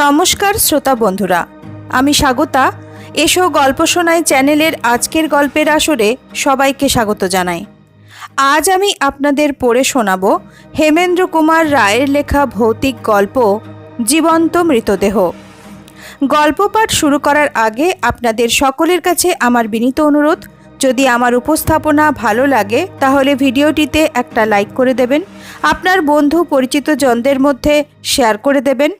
নমস্কার শ্রোতা বন্ধুরা, আমি স্বাগতা। এসো গল্প শোনায় চ্যানেলের আজকের গল্পের আসরে সবাইকে স্বাগত জানাই। আজ আমি আপনাদের পড়ে শোনাব হেমেন্দ্র কুমার রায়ের লেখা ভৌতিক গল্প জীবন্ত মৃতদেহ। গল্প পাঠ শুরু করার আগে আপনাদের সকলের কাছে আমার বিনীত অনুরোধ, যদি আমার উপস্থাপনা ভালো লাগে, তাহলে ভিডিওটিতে একটা লাইক করে দেবেন, আপনার বন্ধু পরিচিত জনদের মধ্যে শেয়ার করে দেবেন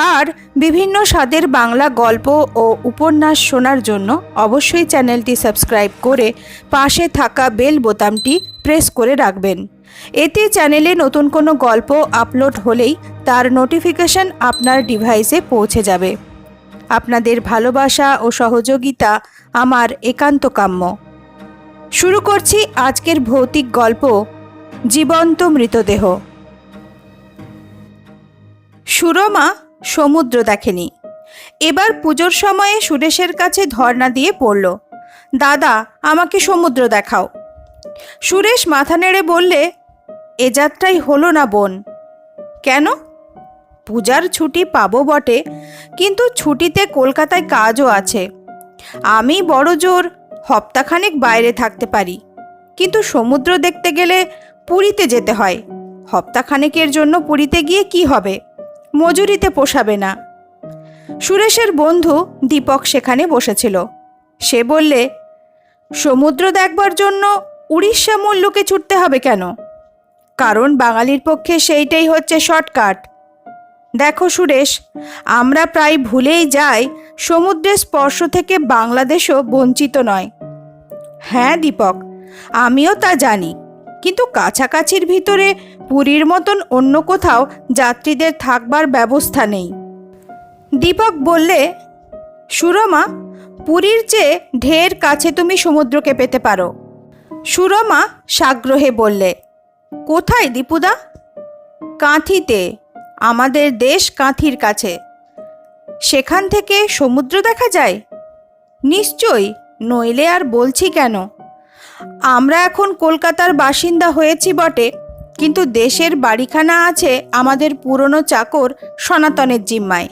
আর বিভিন্ন স্বাদের বাংলা গল্প ও উপন্যাস শোনার জন্য অবশ্যই চ্যানেলটি সাবস্ক্রাইব করে পাশে থাকা বেল বোতামটি প্রেস করে রাখবেন। এতে চ্যানেলে নতুন কোনো গল্প আপলোড হলেই তার নোটিফিকেশন আপনার ডিভাইসে পৌঁছে যাবে। আপনাদের ভালোবাসা ও সহযোগিতা আমার একান্ত কাম্য। শুরু করছি আজকের ভৌতিক গল্প, জীবন্ত মৃতদেহ। সুরমা সমুদ্র দেখেনি। এবার পুজোর সময়ে সুরেশের কাছে ধর্ণা দিয়ে পড়ল, দাদা, আমাকে সমুদ্র দেখাও। সুরেশ মাথা নেড়ে বললে, এ যাত্রাই হলো না বোন। কেন? পূজার ছুটি পাবো বটে, কিন্তু ছুটিতে কলকাতায় কাজও আছে। আমি বড় জোর হপ্তাখানেক বাইরে থাকতে পারি, কিন্তু সমুদ্র দেখতে গেলে পুরীতে যেতে হয়। হপ্তাখানেকের জন্য পুরীতে গিয়ে কি হবে? মজুরিতে পোষাবে না। সুরেশের বন্ধু দীপক সেখানে বসেছিল। সে বললে, সমুদ্র দেখবার জন্য উড়িষ্যা মূল্যকে ছুটতে হবে কেন? কারণ বাঙালির পক্ষে সেইটাই হচ্ছে শর্টকাট। দেখো সুরেশ, আমরা প্রায় ভুলেই যাই, সমুদ্রের স্পর্শ থেকে বাংলাদেশও বঞ্চিত নয়। হ্যাঁ দীপক, আমিও তা জানি। কিন্তু কাছাকাছির ভিতরে পুরীর মতন অন্য কোথাও যাত্রীদের থাকবার ব্যবস্থা নেই। দীপক বললে, সুরমা, পুরীর চেয়ে ঢের কাছে তুমি সমুদ্রকে পেতে পারো। সুরমা সাগ্রহে বললে, কোথায় দীপুদা? কাঁথিতে, আমাদের দেশ কাঁথির কাছে। সেখান থেকে সমুদ্র দেখা যায়? নিশ্চয়ই, নইলে আর বলছি কেন? আমরা এখন কলকাতার বাসিন্দা হয়েছি বটে, কিন্তু দেশের বাড়িখানা আছে আমাদের পুরনো চাকর সনাতনের জিম্মায়।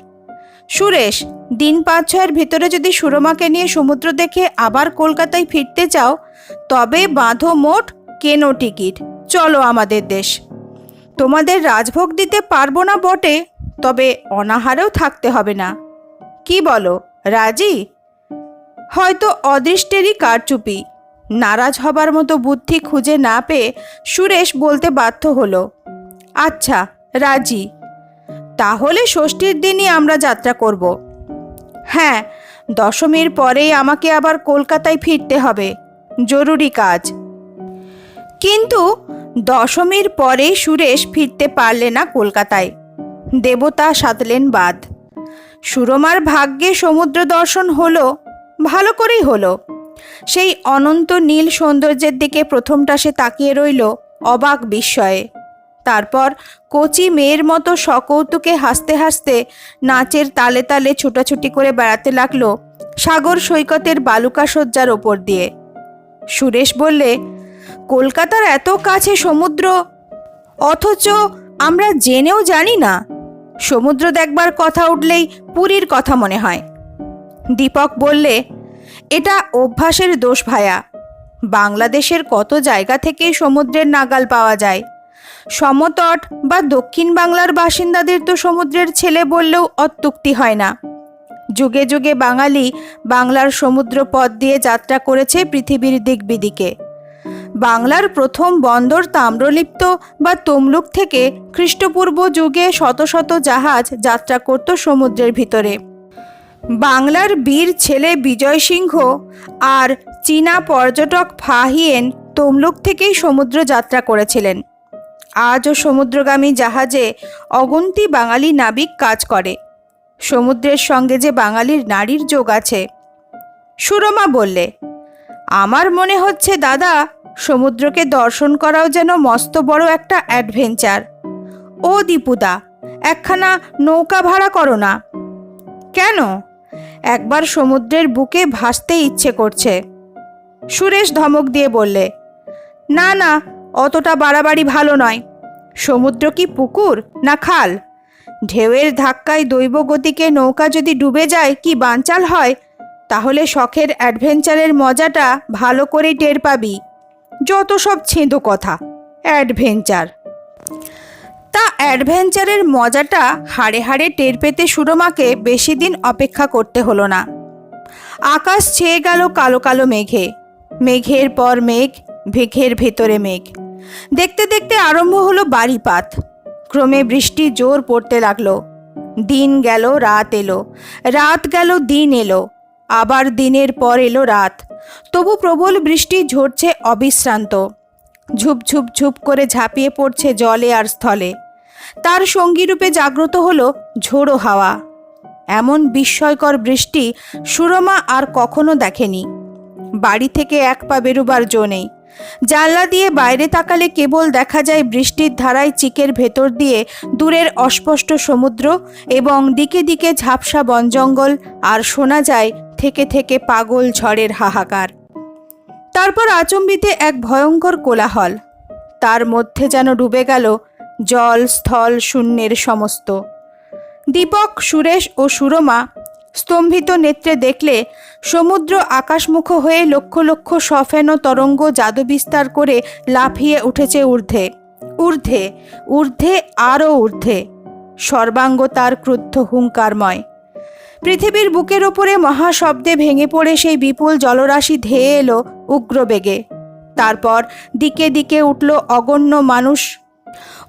সুরেশ, দিন পাঁচ ছয়ের ভিতরে যদি সুরমাকে নিয়ে সমুদ্র দেখে আবার কলকাতায় ফিরতে চাও, তবে বাঁধো মোট কেনো টিকিট? চলো আমাদের দেশ। তোমাদের রাজভোগ দিতে পারব না বটে, তবে অনাহারেও থাকতে হবে না। কি বলো, রাজি? হয়তো অদৃষ্টেরই কারচুপি। নারাজ হবার মতো বুদ্ধি খুঁজে না পেয়ে সুরেশ বলতে বাধ্য হলো আচ্ছা রাজি। তাহলে ষষ্ঠীর দিনই আমরা যাত্রা করব। হ্যাঁ দশমীর পরেই আমাকে আবার কলকাতায় ফিরতে হবে। জরুরি কাজ। কিন্তু দশমীর পরে সুরেশ ফিরতে পারলে না কলকাতায়। দেবতা সাধলেন বাদ। সুরমার ভাগ্যে সমুদ্র দর্শন হলো, ভালো করেই হলো। সেই অনন্ত নীল সৌন্দর্যের দিকে প্রথমটা সে তাকিয়ে রইল, অবাক বিস্ময়ে। তারপর কচি মেয়ের মতো সকৌতুকে হাসতে হাসতে নাচের তালে তালে ছুটাছুটি করে বেড়াতে লাগল সাগর সৈকতের বালুকা সজ্জার ওপর দিয়ে। সুরেশ বললে, কলকাতার এত কাছে সমুদ্র, অথচ আমরা জেনেও জানি না। সমুদ্র দেখবার কথা উঠলেই পুরীর কথা মনে হয়। দীপক বললে এটা অভ্যাসের দোষ ভায়া। বাংলাদেশের কত জায়গা থেকেই সমুদ্রের নাগাল পাওয়া যায়? সমতট বা দক্ষিণ বাংলার বাসিন্দাদের তো সমুদ্রের ছেলে বললেও অত্যুক্তি হয় না। যুগে যুগে বাঙালি বাংলার সমুদ্র পথ দিয়ে যাত্রা করেছে পৃথিবীর দিক বিদিকে বাংলার প্রথম বন্দর তাম্রলিপ্ত বা তমলুক থেকে খ্রিস্টপূর্ব যুগে শত শত জাহাজ যাত্রা করত সমুদ্রের ভিতরে। বাংলার বীর ছেলে বিজয় সিংহ আর চীনা পর্যটক ফাহিয়েন তমলুক থেকেই সমুদ্র যাত্রা করেছিলেন। আজও সমুদ্রগামী জাহাজে অগুন্তি বাঙালি নাবিক কাজ করে। সমুদ্রের সঙ্গে যে বাঙালির নারীর যোগ আছে। সুরমা বললে, আমার মনে হচ্ছে দাদা, সমুদ্রকে দর্শন করাও যেন মস্ত বড় একটা অ্যাডভেঞ্চার। ও দীপুদা, একখানা নৌকা ভাড়া করো না। কেন? একবার সমুদ্রের বুকে ভাসতে ইচ্ছে করছে। সুরেশ ধমক দিয়ে বললে, না না, অতটা বাড়াবাড়ি ভালো নয়। সমুদ্র কি পুকুর না খাল? ঢেউয়ের ধাক্কায় দৈব গতিকে নৌকা যদি ডুবে যায়, কি বানচাল হয়? তাহলে শখের অ্যাডভেঞ্চারের মজাটা ভালো করে টের পাবি। যত সব ছেঁদো কথা, অ্যাডভেঞ্চার। অ্যাডভেঞ্চারের মজাটা হাড়ে হাড়ে টের পেতে সুরমাকে বেশি দিন অপেক্ষা করতে হলো না। আকাশ ছেয়ে গেল কালো কালো মেঘে। মেঘের পর মেঘ ভেঘের ভেতরে মেঘ। দেখতে দেখতে আরম্ভ হলো বাড়িপাত। ক্রমে বৃষ্টি জোর পড়তে লাগল। দিন গেল, রাত এলো। রাত গেল, দিন এলো। আবার দিনের পর এলো রাত। তবু প্রবল বৃষ্টি ঝরছে অবিশ্রান্ত। ঝুপ ঝুপ ঝুপ করে ঝাঁপিয়ে পড়ছে জলে আর স্থলে। তার সঙ্গীরূপে জাগ্রত হলো ঝোড়ো হাওয়া। এমন বিস্ময়কর বৃষ্টি সুরমা আর কখনো দেখেনি। বাড়ি থেকে এক পা বেরুবার জো নেই। জানলা দিয়ে বাইরে তাকালে কেবল দেখা যায় বৃষ্টির ধারায় চিকের ভেতর দিয়ে দূরের অস্পষ্ট সমুদ্র এবং দিকে দিকে ঝাপসা বনজঙ্গল আর শোনা যায় থেকে থেকে পাগল ঝড়ের হাহাকার। তারপর আচম্বিতে এক ভয়ঙ্কর কোলাহল। তার মধ্যে যেন ডুবে গেল জল, স্থল, শূন্যের সমস্ত। দীপক, সুরেশ ও সুরমা স্তম্ভিত নেত্রে দেখলে সমুদ্র আকাশমুখ হয়ে লক্ষ লক্ষ সফেন তরঙ্গ জাদু বিস্তার করে লাফিয়ে উঠেছে ঊর্ধ্বে। ঊর্ধ্বে ঊর্ধ্বে, আরও ঊর্ধ্বে। সর্বাঙ্গ তার ক্রুদ্ধ হুঙ্কারময়। পৃথিবীর বুকের ওপরে মহাশব্দে ভেঙে পড়ে সেই বিপুল জলরাশি ধেয়ে এলো উগ্রবেগে। তারপর দিকে দিকে উঠল অগণ্য মানুষ।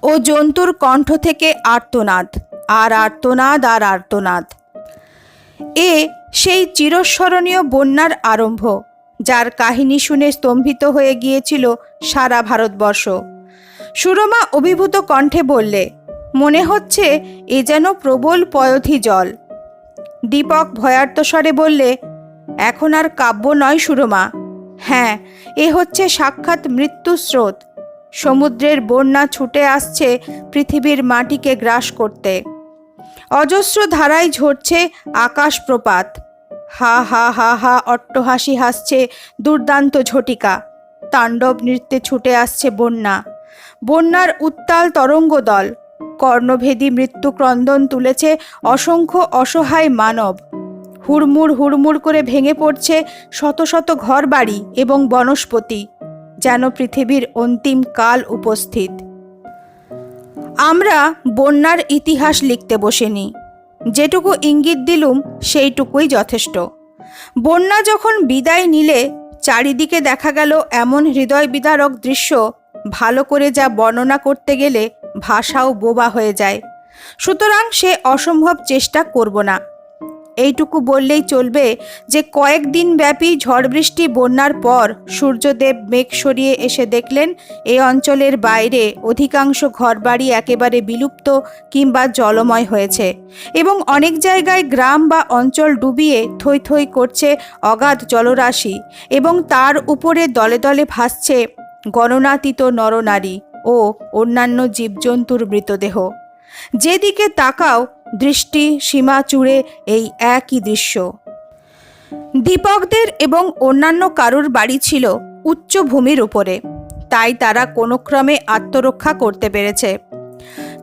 ও জন্তুর কণ্ঠ থেকে আর্তনাদ, আর আর্তনাদ আর আর্তনাদ। এ সেই চিরস্মরণীয় বন্যার আরম্ভ, যার কাহিনী শুনে স্তম্ভিত হয়ে গিয়েছিল সারা ভারতবর্ষ। সুরমা অভিভূত কণ্ঠে বললে, মনে হচ্ছে এ যেন প্রবল পয়থি জল। দীপক ভয়ার্তস্বরে বললে, এখন আর কাব্য নয় সুরমা। হ্যাঁ এ হচ্ছে সাক্ষাৎ মৃত্যু স্রোত। সমুদ্রের বন্যা ছুটে আসছে পৃথিবীর মাটিকে গ্রাস করতে। অজস্র ধারায় ঝরছে আকাশ প্রপাত হা হা হা হা, অট্টহাসি হাসছে দুর্দান্ত ঝটিকা। তাণ্ডব নৃত্যে ছুটে আসছে বন্যা। বন্যার উত্তাল তরঙ্গ দল কর্ণভেদী মৃত্যু ক্রন্দন তুলেছে অসংখ্য অসহায় মানব। হুড়মুড় হুড়মুড় করে ভেঙে পড়ছে শত শত ঘরবাড়ি এবং বনস্পতি। যেন পৃথিবীর অন্তিম কাল উপস্থিত। আমরা বন্যার ইতিহাস লিখতে বসেনি। যেটুকু ইঙ্গিত দিলুম, সেইটুকুই যথেষ্ট। বন্যা যখন বিদায় নিলে, চারিদিকে দেখা গেল এমন হৃদয় বিদারক দৃশ্য, ভালো করে যা বর্ণনা করতে গেলে ভাষাও বোবা হয়ে যায়। সুতরাং সে অসম্ভব চেষ্টা করব না। এইটুকু বললেই চলবে যে কয়েকদিন ব্যাপী ঝড় বৃষ্টি, বন্যার পর সূর্যদেব মেঘ সরিয়ে এসে দেখলেন এই অঞ্চলের বাইরে অধিকাংশ ঘরবাড়ি একেবারে বিলুপ্ত কিংবা জলময় হয়েছে এবং অনেক জায়গায় গ্রাম বা অঞ্চল ডুবিয়ে থই থই করছে অগাধ জলরাশি এবং তার উপরে দলে দলে ভাসছে গণনাতীত নরনারী ও অন্যান্য জীবজন্তুর মৃতদেহ। যেদিকে তাকাও দৃষ্টি, সীমা চুড়ে এই একই দৃশ্য। দীপকদের এবং অন্যান্য কারুর বাড়ি ছিল উচ্চ ভূমির উপরে। তাই তারা কোনো ক্রমে আত্মরক্ষা করতে পেরেছে।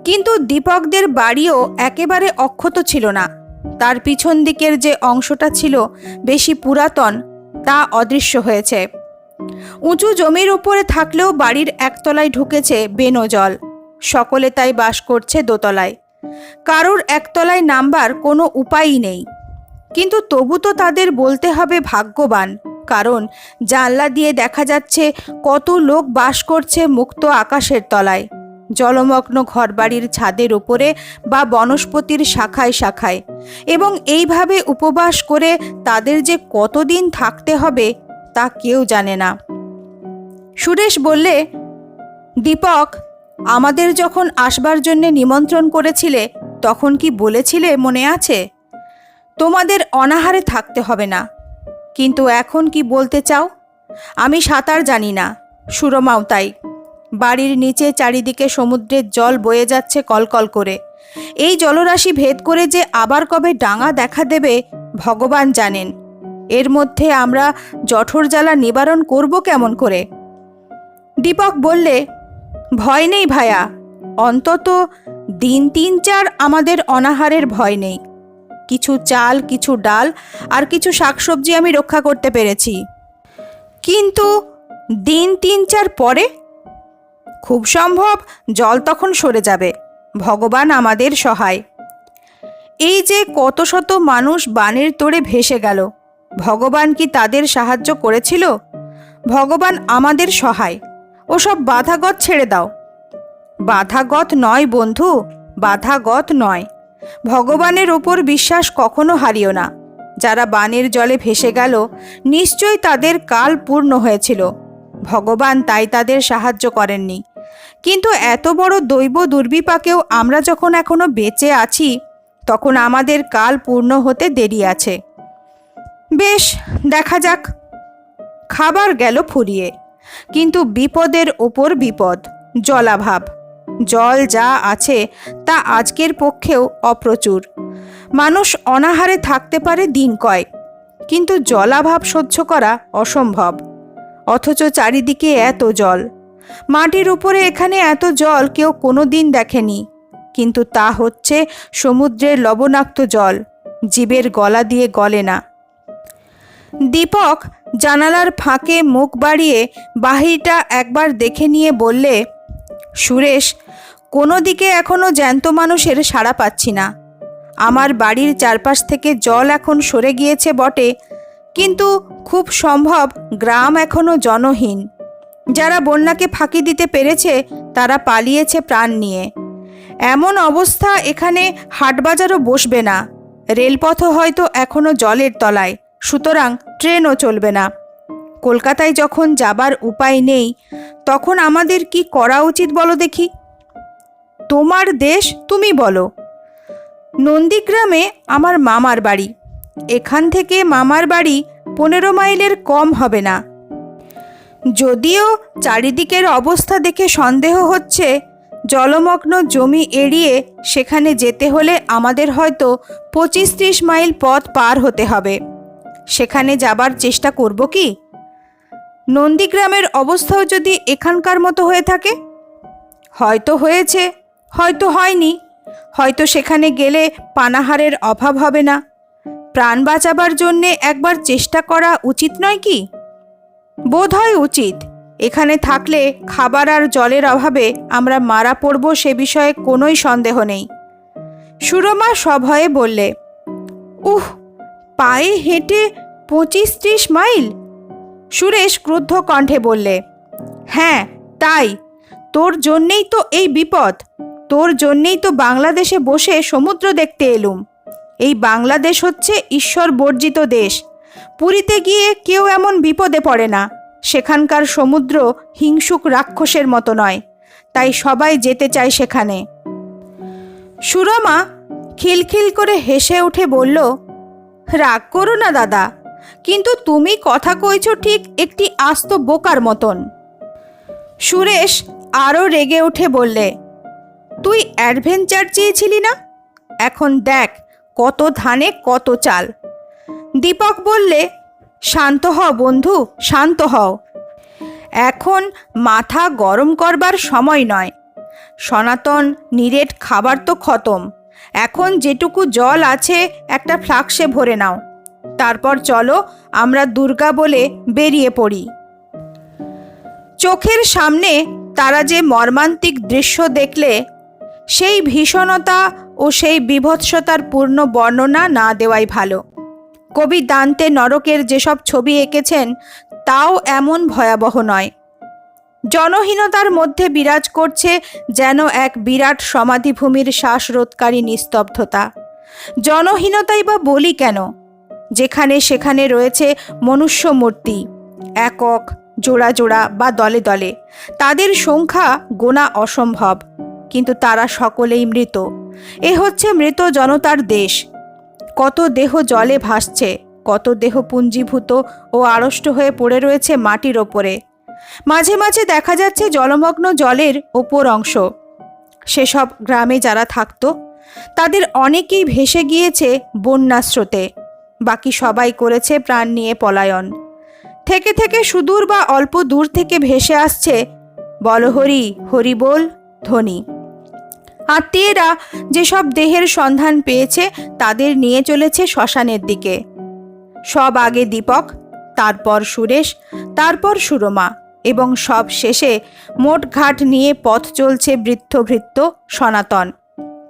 কিন্তু দীপকদের বাড়িও একেবারে অক্ষত ছিল না। তার পিছন দিকের যে অংশটা ছিল বেশি পুরাতন, তা অদৃশ্য হয়েছে। উঁচু জমির উপরে থাকলেও বাড়ির একতলায় ঢুকেছে বেনো জল সকলে তাই বাস করছে দোতলায়। কারোর একতলায় নামবার কোনো উপায়ই নেই। কিন্তু তবু তো তাদের বলতে হবে ভাগ্যবান, কারণ জানলা দিয়ে দেখা যাচ্ছে কত লোক বাস করছে মুক্ত আকাশের তলায়। জলমগ্ন ঘরবাড়ির ছাদের উপরে বা বনস্পতির শাখায় শাখায়। এবং এইভাবে উপবাস করে তাদের যে কতদিন থাকতে হবে, তা কেউ জানে না। সুরেশ বললে, দীপক আমাদের যখন আসবার জন্য নিমন্ত্রণ করেছিলে, তখন কি বলেছিলে মনে আছে? তোমাদের অনাহারে থাকতে হবে না। কিন্তু এখন কি বলতে চাও? আমি সাঁতার জানি না, সুরমাও তাই। বাড়ির নিচে চারিদিকে সমুদ্রের জল বয়ে যাচ্ছে কলকল করে। এই জলরাশি ভেদ করে যে আবার কবে ডাঙা দেখা দেবে, ভগবান জানেন। এর মধ্যে আমরা জঠর জ্বালা নিবারণ করব কেমন করে? দীপক বললে ভয় নেই ভায়া। অন্তত দিন তিন চার আমাদের অনাহারের ভয় নেই। কিছু চাল, কিছু ডাল আর কিছু শাকসবজি আমি রক্ষা করতে পেরেছি। কিন্তু দিন তিন চার পরে? খুব সম্ভব জল তখন সরে যাবে। ভগবান আমাদের সহায়। এই যে কত শত মানুষ বানের তোড়ে ভেসে গেল। ভগবান কি তাদের সাহায্য করেছিল? ভগবান আমাদের সহায়। ওসব বাধাগত ছেড়ে দাও। বাধাগত নয় বন্ধু, বাধাগত নয়। ভগবানের ওপর বিশ্বাস কখনো হারিও না। যারা বানের জলে ভেসে গেল নিশ্চয়ই তাদের কাল পূর্ণ হয়েছিল। ভগবান তাই তাদের সাহায্য করেননি। কিন্তু এত বড় দৈব দুর্বিপাকেও আমরা যখন এখনও বেঁচে আছি, তখন আমাদের কাল পূর্ণ হতে দেরি আছে। বেশ, দেখা যাক। খাবার গেল ফুরিয়ে। কিন্তু বিপদের ওপর বিপদ, জলাভাব। জল যা আছে তা আজকের পক্ষেও অপ্রচুর। মানুষ অনাহারে থাকতে পারে দিন কয়েক, কিন্তু জলাভাব সহ্য করা অসম্ভব। অথচ চারিদিকে এত জল। মাটির উপরে এখানে এত জল কেউ কোনো দিন দেখেনি। কিন্তু তা হচ্ছে সমুদ্রের লবণাক্ত জল, জীবের গলা দিয়ে গলে না। দীপক জানালার ফাঁকে মুখ বাড়িয়ে বাহিরটা একবার দেখে নিয়ে বললে, সুরেশ, কোনো দিকে এখনও জ্যান্ত মানুষের সাড়া পাচ্ছি না। আমার বাড়ির চারপাশ থেকে জল এখন সরে গিয়েছে বটে, কিন্তু খুব সম্ভব গ্রাম এখনও জনহীন। যারা বন্যাকে ফাঁকি দিতে পেরেছে, তারা পালিয়েছে প্রাণ নিয়ে। এমন অবস্থা এখানে হাটবাজারও বসবে না। রেলপথও হয়তো এখনও জলের তলায়। সুতরাং ট্রেনও চলবে না। কলকাতায় যখন যাবার উপায় নেই, তখন আমাদের কি করা উচিত বলো দেখি? তোমার দেশ তুমি বলো। নন্দীগ্রামে আমার মামার বাড়ি। এখান থেকে মামার বাড়ি পনেরো মাইলের কম হবে না। যদিও চারিদিকের অবস্থা দেখে সন্দেহ হচ্ছে, জলমগ্ন জমি এড়িয়ে সেখানে যেতে হলে আমাদের হয়তো পঁচিশ ত্রিশ মাইল পথ পার হতে হবে। সেখানে যাবার চেষ্টা করব কি? নন্দীগ্রামের অবস্থাও যদি এখানকার মতো হয়ে থাকে? হয়তো হয়েছে, হয়তো হয়নি। হয়তো সেখানে গেলে পানাহারের অভাব হবে না। প্রাণ বাঁচাবার জন্যে একবার চেষ্টা করা উচিত নয় কি? বোধ হয় উচিত। এখানে থাকলে খাবার আর জলের অভাবে আমরা মারা পড়ব সে বিষয়ে কোনোই সন্দেহ নেই। সুরমা সভয়ে বললে, উহ পায়ে হেঁটে পঁচিশ ত্রিশ মাইল? সুরেশ ক্রুদ্ধ কণ্ঠে বললে হ্যাঁ তাই। তোর জন্যেই তো এই বিপদ। তোর জন্যেই তো বাংলাদেশে বসে সমুদ্র দেখতে এলুম। এই বাংলাদেশ হচ্ছে ঈশ্বর বর্জিত দেশ। পুরীতে গিয়ে কেউ এমন বিপদে পড়ে না। সেখানকার সমুদ্র হিংসুক রাক্ষসের মতো নয়। তাই সবাই যেতে চায় সেখানে। সুরমা খিলখিল করে হেসে উঠে বলল রাগ করো না, দাদা। কিন্তু তুমি কথা কইছ ঠিক একটি আস্ত বোকার মতন। সুরেশ আরও রেগে উঠে বললে, তুই অ্যাডভেঞ্চার চেয়েছিলি না? এখন দেখ কত ধানে কত চাল। দীপক বললে, শান্ত হও বন্ধু, শান্ত হও। এখন মাথা গরম করবার সময় নয়। সনাতন নিরেট খাবার তো খতম। এখন যেটুকু জল আছে, একটা ফ্লাক্সে ভরে নাও। তারপর চলো, আমরা দুর্গা বলে বেরিয়ে পড়ি। চোখের সামনে তারা যে মর্মান্তিক দৃশ্য দেখলে, সেই ভীষণতা ও সেই বিভৎসতার পূর্ণ বর্ণনা না দেওয়াই ভালো। কবি দান্তে নরকের যেসব ছবি এঁকেছেন, তাও এমন ভয়াবহ নয়। জনহীনতার মধ্যে বিরাজ করছে যেন এক বিরাট সমাধিভূমির শ্বাসরোধকারী নিস্তব্ধতা। জনহীনতাই বা বলি কেন? যেখানে সেখানে রয়েছে মনুষ্য মূর্তি একক, জোড়া জোড়া বা দলে দলে। তাদের সংখ্যা গোনা অসম্ভব, কিন্তু তারা সকলেই মৃত। এ হচ্ছে মৃত জনতার দেশ। কত দেহ জলে ভাসছে, কত দেহ পুঞ্জীভূত ও আড়ষ্ট হয়ে পড়ে রয়েছে মাটির ওপরে। মাঝে মাঝে দেখা যাচ্ছে জলমগ্ন জলের ওপর অংশ। সেসব গ্রামে যারা থাকতো, তাদের অনেকেই ভেসে গিয়েছে বন্যা স্রোতে। বাকি সবাই করেছে প্রাণ নিয়ে পলায়ন। থেকে থেকে সুদূর বা অল্প দূর থেকে ভেসে আসছে বলহরি হরি বল, ধ্বনি। আত্মীয়রা যেসব দেহের সন্ধান পেয়েছে, তাদের নিয়ে চলেছে শ্মশানের দিকে। সব আগে দীপক, তারপর সুরেশ, তারপর সুরমা। এবং সব শেষে মোট ঘাট নিয়ে পথ চলছে বৃদ্ধ ভৃত্য সনাতন।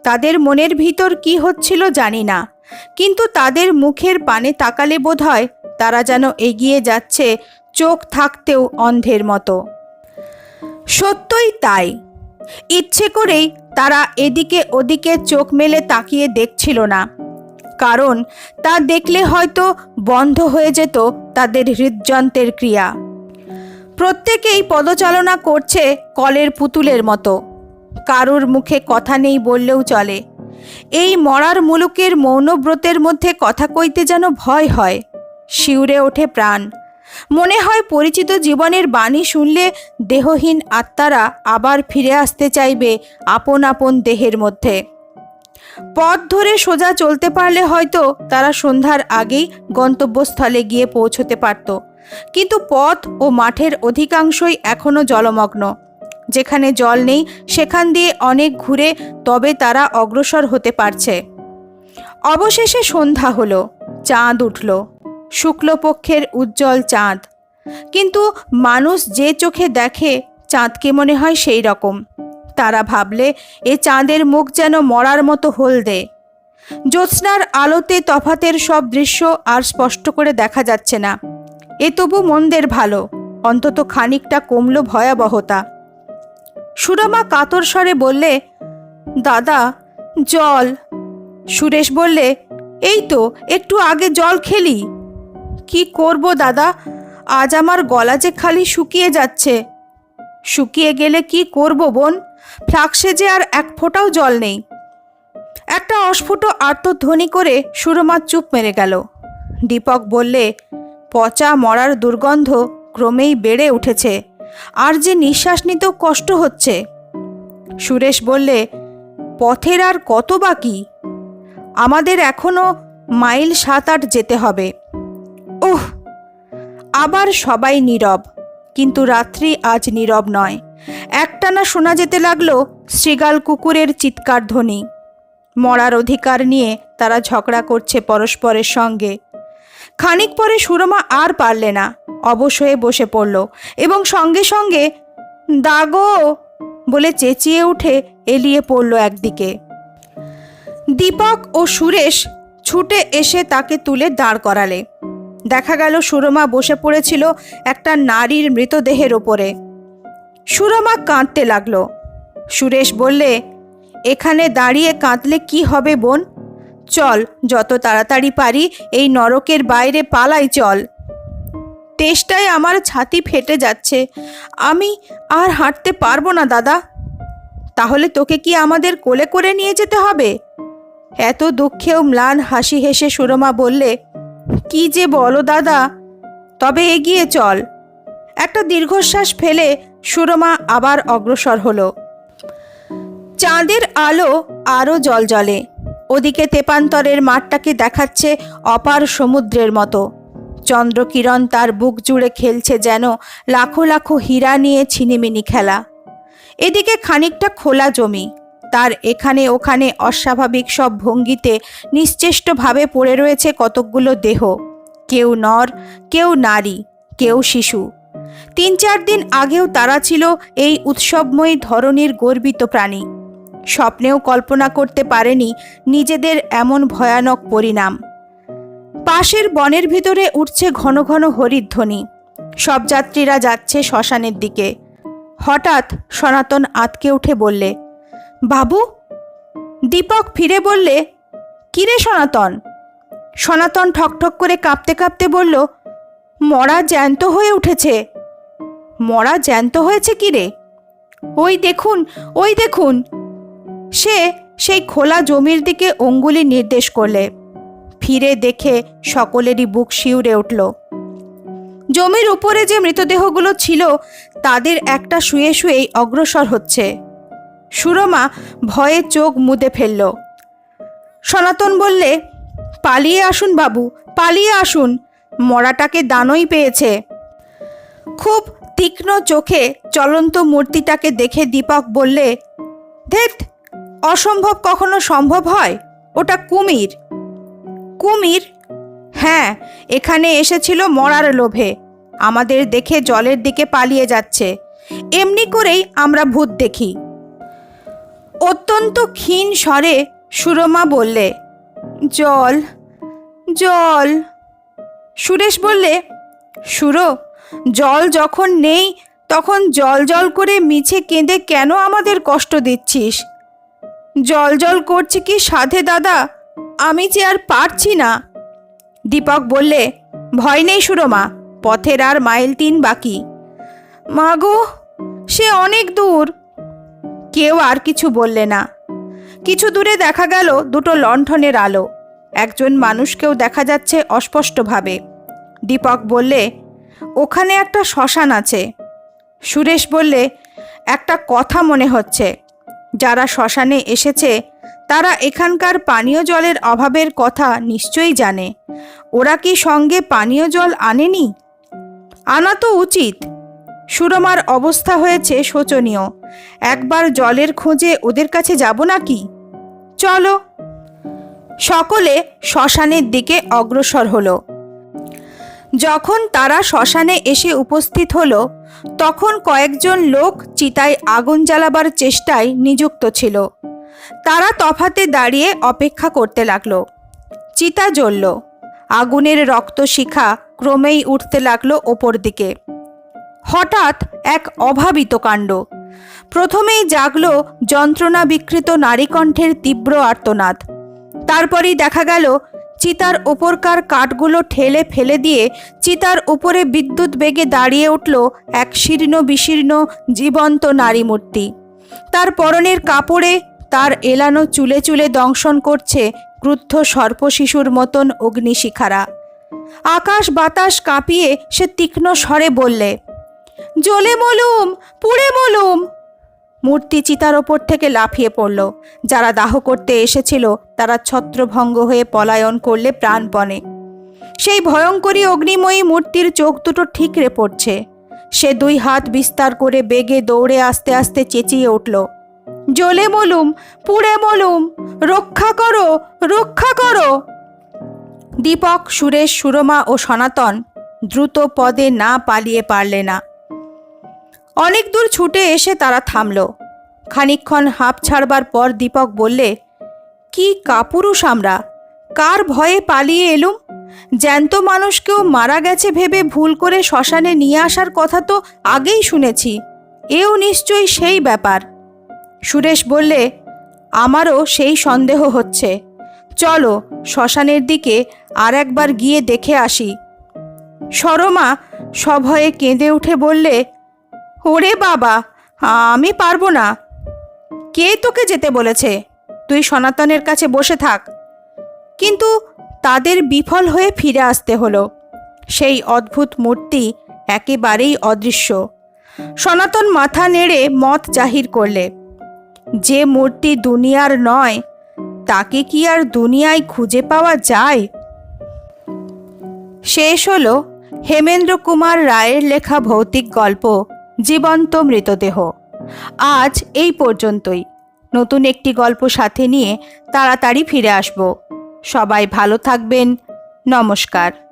তাদের মনের ভিতর কি হচ্ছিল জানি না, কিন্তু তাদের মুখের পানে তাকালে বোধ হয় তারা যেন এগিয়ে যাচ্ছে চোখ থাকতেও অন্ধের মতো। সত্যই তাই। ইচ্ছে করেই তারা এদিকে ওদিকে চোখ মেলে তাকিয়ে দেখছিল না, কারণ তা দেখলে হয়তো বন্ধ হয়ে যেত তাদের হৃদযন্ত্রের ক্রিয়া। প্রত্যেকেই পদচালনা করছে কলের পুতুলের মতো। কারুর মুখে কথা নেই বললেও চলে। এই মরার মুলুকের মৌনব্রতের মধ্যে কথা কইতে যেন ভয় হয়। শিউরে ওঠে প্রাণ। মনে হয় পরিচিত জীবনের বাণী শুনলে দেহহীন আত্মারা আবার ফিরে আসতে চাইবে আপন আপন দেহের মধ্যে। পথ ধরে সোজা চলতে পারলে হয়তো তারা সন্ধ্যার আগেই গন্তব্যস্থলে গিয়ে পৌঁছতে পারত। কিন্তু পথ ও মাঠের অধিকাংশই এখনও জলমগ্ন। যেখানে জল নেই, সেখান দিয়ে অনেক ঘুরে তবে তারা অগ্রসর হতে পারছে। অবশেষে সন্ধ্যা হলো, চাঁদ উঠল, শুক্লপক্ষের উজ্জ্বল চাঁদ। কিন্তু মানুষ যে চোখে দেখে, চাঁদকে মনে হয় সেই রকম। তারা ভাবলে, এ চাঁদের মুখ যেন মরার মতো হলদে। জ্যোৎস্নার আলোতে তফাতের সব দৃশ্য আর স্পষ্ট করে দেখা যাচ্ছে না। এ তবু মন্দের ভালো, অন্তত খানিকটা কমল ভয়াবহতা। সুরমা কাতর স্বরে বললে, দাদা, জল। সুরেশ বললে, এই তো, একটু আগে জল খেলি। কি করব দাদা? আজ আমার গলা যে খালি শুকিয়ে যাচ্ছে। শুকিয়ে গেলে কি করব বোন? ফ্লাক্সে যে আর এক ফোঁটাও জল নেই। একটা অস্ফুট আর্তধ্বনি করে সুরমা চুপ মেরে গেল। দীপক বললে পচা মরার দুর্গন্ধ ক্রমেই বেড়ে উঠেছে। আর যে নিঃশ্বাস নিতেও কষ্ট হচ্ছে। সুরেশ বললে, পথের আর কত বাকি? আমাদের এখনও মাইল সাত আট যেতে হবে। ওহ আবার সবাই নীরব, কিন্তু রাত্রি আজ নীরব নয়। একটানা শোনা যেতে লাগল শ্রীগাল কুকুরের চিৎকার ধ্বনি। মরার অধিকার নিয়ে তারা ঝগড়া করছে পরস্পরের সঙ্গে। খানিক পরে সুরমা আর পারলে না। অবশ্যই বসে পড়ল এবং সঙ্গে সঙ্গে, দাগো! বলে চেঁচিয়ে উঠে এলিয়ে পড়ল একদিকে। দীপক ও সুরেশ ছুটে এসে তাকে তুলে দাঁড় করালে। দেখা গেল সুরমা বসে পড়েছিল একটা নারীর মৃতদেহের ওপরে। সুরমা কাঁদতে লাগল। সুরেশ বললে, এখানে দাঁড়িয়ে কাঁদলে কি হবে বোন? চল, যত তাড়াতাড়ি পারি, এই নরকের বাইরে পালাই চল। তেষ্টায় আমার ছাতি ফেটে যাচ্ছে। আমি আর হাঁটতে পারব না, দাদা। তাহলে তোকে কি আমাদের কোলে করে নিয়ে যেতে হবে? এত দুঃখেও ম্লান হাসি হেসে সুরমা বললে, কি যে বলো, দাদা। তবে এগিয়ে চল। একটা দীর্ঘশ্বাস ফেলে সুরমা আবার অগ্রসর হলো। চাঁদের আলো আরও জল জলে ওদিকে তেপান্তরের মাঠটাকে দেখাচ্ছে অপার সমুদ্রের মতো। চন্দ্রকিরণ তার বুক জুড়ে খেলছে যেন লাখো লাখো হীরা নিয়ে ছিনিমিনি খেলা। এদিকে খানিকটা খোলা জমি। তার এখানে ওখানে অস্বাভাবিক সব ভঙ্গিতে নিশ্চেষ্টভাবে পড়ে রয়েছে কতকগুলো দেহ। কেউ নর, কেউ নারী, কেউ শিশু। তিন চার দিন আগেও তারা ছিল এই উৎসবময়ী ধরনের গর্বিত প্রাণী। স্বপ্নেও কল্পনা করতে পারেনি নিজেদের এমন ভয়ানক পরিণাম। পাশের বনের ভিতরে উঠছে ঘন ঘন হরিধ্বনি। সব যাত্রীরা যাচ্ছে শ্মশানের দিকে। হঠাৎ সনাতন আতকে উঠে বললে, বাবু? দীপক ফিরে বললে কিরে সনাতন? সনাতন ঠকঠক করে কাঁপতে কাঁপতে বলল, মরা জ্যান্ত হয়ে উঠেছে। মরা জ্যান্ত হয়েছে কিরে ওই দেখুন ওই দেখুন। সে সেই খোলা জমির দিকে অঙ্গুলি নির্দেশ করলে। ফিরে দেখে সকলেরই বুক শিউরে উঠল। জমির উপরে যে মৃতদেহগুলো ছিল, তাদের একটা শুয়ে শুয়েই অগ্রসর হচ্ছে। সুরমা ভয়ে চোখ মুদে ফেলল। সনাতন বললে, পালিয়ে আসুন বাবু, পালিয়ে আসুন। মরাটাকে দানই পেয়েছে। খুব তীক্ষ্ণ চোখে চলন্ত মূর্তিটাকে দেখে দীপক বললে ধেত অসম্ভব কখনো সম্ভব হয়? ওটা কুমির। কুমির? হ্যাঁ এখানে এসেছিল মরার লোভে। আমাদের দেখে জলের দিকে পালিয়ে যাচ্ছে। এমনি করেই আমরা ভূত দেখি। অত্যন্ত ক্ষীণ স্বরে সুরমা বললে, জল জল। সুরেশ বললে, সুরো, জল যখন নেই, তখন জল জল করে মিছে কেঁদে কেন আমাদের কষ্ট দিচ্ছিস? জল জল করছে কি সাধে দাদা? আমি যে আর পারছি না। দীপক বললে, ভয় নেই সুরমা, পথের আর মাইল তিন বাকি। মাগো, সে অনেক দূর। কেউ আর কিছু বললে না। কিছু দূরে দেখা গেল দুটো লণ্ঠনের আলো। একজন মানুষকেও দেখা যাচ্ছে অস্পষ্টভাবে। দীপক বললে, ওখানে একটা শ্মশান আছে। সুরেশ বললে, একটা কথা মনে হচ্ছে। যারা শ্মশানে এসেছে, তারা এখানকার পানীয় জলের অভাবের কথা নিশ্চয়ই জানে। ওরা কি সঙ্গে পানীয় জল আনেনি? আনা তো উচিত। সুরমার অবস্থা হয়েছে শোচনীয়। একবার জলের খোঁজে ওদের কাছে যাব নাকি? চলো। সকলে শ্মশানের দিকে অগ্রসর হলো। যখন তারা শ্মশানে এসে উপস্থিত হল, তখন কয়েকজন লোক চিতায় আগুন জ্বালাবার চেষ্টায় নিযুক্ত ছিল। তারা তফাতে দাঁড়িয়ে অপেক্ষা করতে লাগল। চিতা জ্বলল। আগুনের রক্তশিখা ক্রমেই উঠতে লাগল ওপর দিকে। হঠাৎ এক অভাবিত কাণ্ড। প্রথমেই জাগলো যন্ত্রণা বিকৃত নারীকণ্ঠের তীব্র আর্তনাদ। তারপরেই দেখা গেল চিতার ওপরকার কাঠগুলো ঠেলে ফেলে দিয়ে চিতার উপরে বিদ্যুৎ বেগে দাঁড়িয়ে উঠল এক শীর্ণ বিশীর্ণ জীবন্ত নারী মূর্তি তার পরনের কাপড়ে তার এলানো চুলে চুলে দংশন করছে ক্রুদ্ধ সর্পশিশুর মতন অগ্নিশিখারা। আকাশ বাতাস কাঁপিয়ে সে তীক্ষ্ণ স্বরে বললে, জ্বলে মলুম, পুড়ে মলুম মূর্তি চিতার ওপর থেকে লাফিয়ে পড়ল। যারা দাহ করতে এসেছিল, তারা ছত্রভঙ্গ হয়ে পলায়ন করলে প্রাণপণে সেই ভয়ঙ্করী অগ্নিময়ী মূর্তির চোখ দুটো ঠিকরে পড়ছে। সে দুই হাত বিস্তার করে বেগে দৌড়ে আস্তে আস্তে চেঁচিয়ে উঠল। জ্বলে মলুম, পুড়ে মলুম, রক্ষা করো রক্ষা করো। দীপক, সুরেশ, সুরমা ও সনাতন দ্রুত পদে না পালিয়ে পারলে না। অনেক দূর ছুটে এসে তারা থামল। খানিকক্ষণ হাঁপ ছাড়বার পর দীপক বললে, কি কাপুরুষ আমরা! কার ভয়ে পালিয়ে এলুম? জ্যান্ত মানুষকেও মারা গেছে ভেবে ভুল করে শ্মশানে নিয়ে আসার কথা তো আগেই শুনেছি। এও নিশ্চয়ই সেই ব্যাপার। সুরেশ বললে, আমারও সেই সন্দেহ হচ্ছে। চলো শ্মশানের দিকে আর একবার গিয়ে দেখে আসি। সরমা সভয়ে কেঁদে উঠে বললে ওরে বাবা, আমি পারব না। কে তোকে যেতে বলেছে? তুই সনাতনের কাছে বসে থাক। কিন্তু তাদের বিফল হয়ে ফিরে আসতে হলো। সেই অদ্ভুত মূর্তি একেবারেই অদৃশ্য। সনাতন মাথা নেড়ে মত জাহির করলে, যে মূর্তি দুনিয়ার নয়, তাকে কি আর দুনিয়ায় খুঁজে পাওয়া যায়? শেষ হলো হেমেন্দ্র কুমার রায়ের লেখা ভৌতিক গল্প। জীবন্ত মৃতদেহ। আজ এই পর্যন্তই। নতুন একটি গল্প সাথে নিয়ে তাড়াতাড়ি ফিরে আসব। সবাই ভালো থাকবেন। নমস্কার।